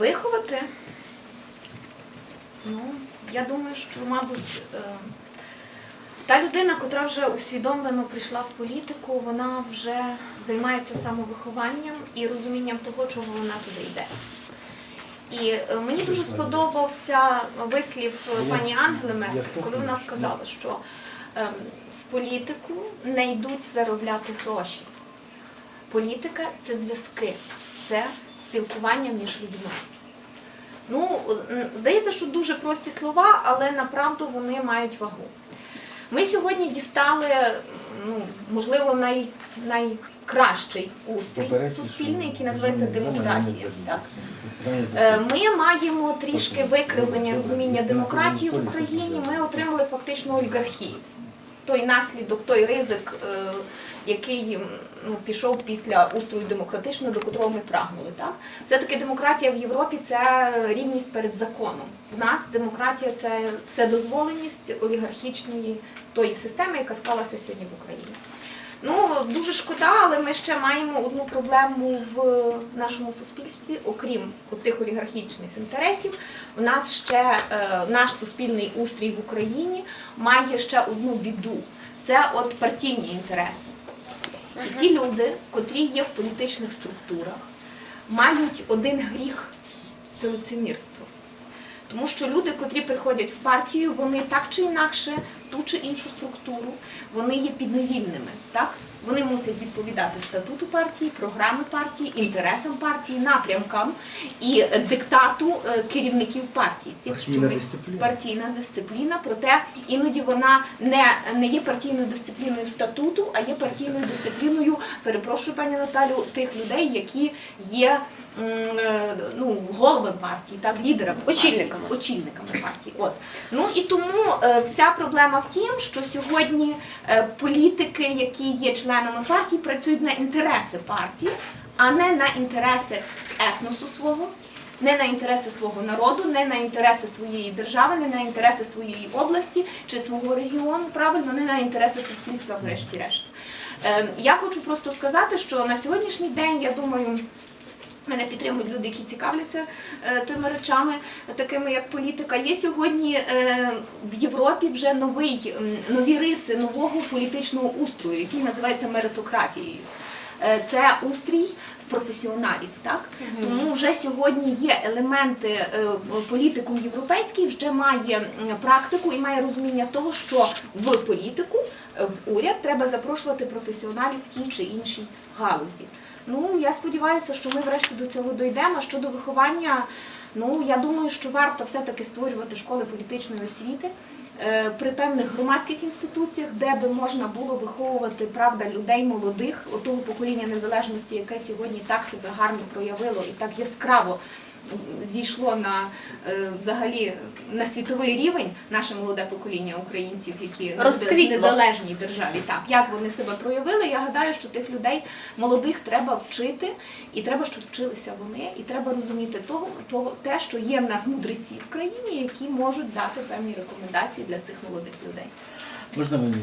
Виховати. Ну, я думаю, що, мабуть, е, та людина, котра вже усвідомлено прийшла в політику, вона вже займається самовихованням і розумінням того, чого вона туди йде. І е, мені дуже сподобався вислів пані Ангели Меркель, коли вона сказала, що ем, в політику не йдуть заробляти гроші. Політика це зв'язки, це спілкування між людьми. Ну, здається, що дуже прості слова, але направду вони мають вагу. Ми сьогодні дістали, ну, можливо, най, найкращий устрій суспільний, який називається демократія. Так? Е, Ми маємо трішки викривлення розуміння демократії в Україні. Ми отримали фактично олігархію. Той наслідок, той ризик, е, який ну, пішов після устрою демократичного, до котрого ми прагнули. Так? Все-таки демократія в Європі це рівність перед законом. В нас демократія це вседозволеність олігархічної тої системи, яка склалася сьогодні в Україні. Ну, дуже шкода, але ми ще маємо одну проблему в нашому суспільстві, окрім оцих олігархічних інтересів. У нас ще е, наш суспільний устрій в Україні має ще одну біду. Це от партійні інтереси. І ті люди, котрі є в політичних структурах, мають один гріх це лицемірство. Тому що люди, котрі приходять в партію, вони так чи інакше в ту чи іншу структуру, вони є підневільними. Так? Вони мусять відповідати статуту партії, програми партії, інтересам партії, напрямкам і диктату е, керівників партії. Тих, що Партійна дисципліна. партійна дисципліна, проте іноді вона не, не є партійною дисципліною статуту, а є партійною дисципліною, перепрошую, пані Наталю, тих людей, які є ну, головами партії, так, лідерами партії, Очільниками. очільниками партії. От. Ну і тому е, вся проблема в тім, що сьогодні е, політики, які є членами партії, працюють на інтереси партії, а не на інтереси етносу свого, не на інтереси свого народу, не на інтереси своєї держави, не на інтереси своєї області чи свого регіону, правильно, не на інтереси суспільства, врешті-решт. Е, Я хочу просто сказати, що на сьогоднішній день, я думаю, Мене підтримують люди, які цікавляться е, тими речами, такими як політика. Є сьогодні е, в Європі вже новий, нові риси нового політичного устрою, який називається меритократією. Е, Це устрій професіоналів, так тому вже сьогодні є елементи політику європейський, вже має практику і має розуміння того, що в політику, в уряд треба запрошувати професіоналів в тій чи іншій галузі. Ну, я сподіваюся, що ми врешті до цього дійдемо. Щодо виховання, ну я думаю, що варто все-таки створювати школи політичної освіти е, при певних громадських інституціях, де би можна було виховувати правда людей молодих, того покоління незалежності, яке сьогодні так себе гарно проявило і так яскраво зійшло на е, взагалі на світовий рівень наше молоде покоління українців, які Розквітло. в незалежній державі. Так, як вони себе проявили, я гадаю, що тих людей молодих треба вчити, і треба, щоб вчилися вони, і треба розуміти того, того те, що є в нас мудреці в країні, які можуть дати певні рекомендації для цих молодих людей. Можна мені?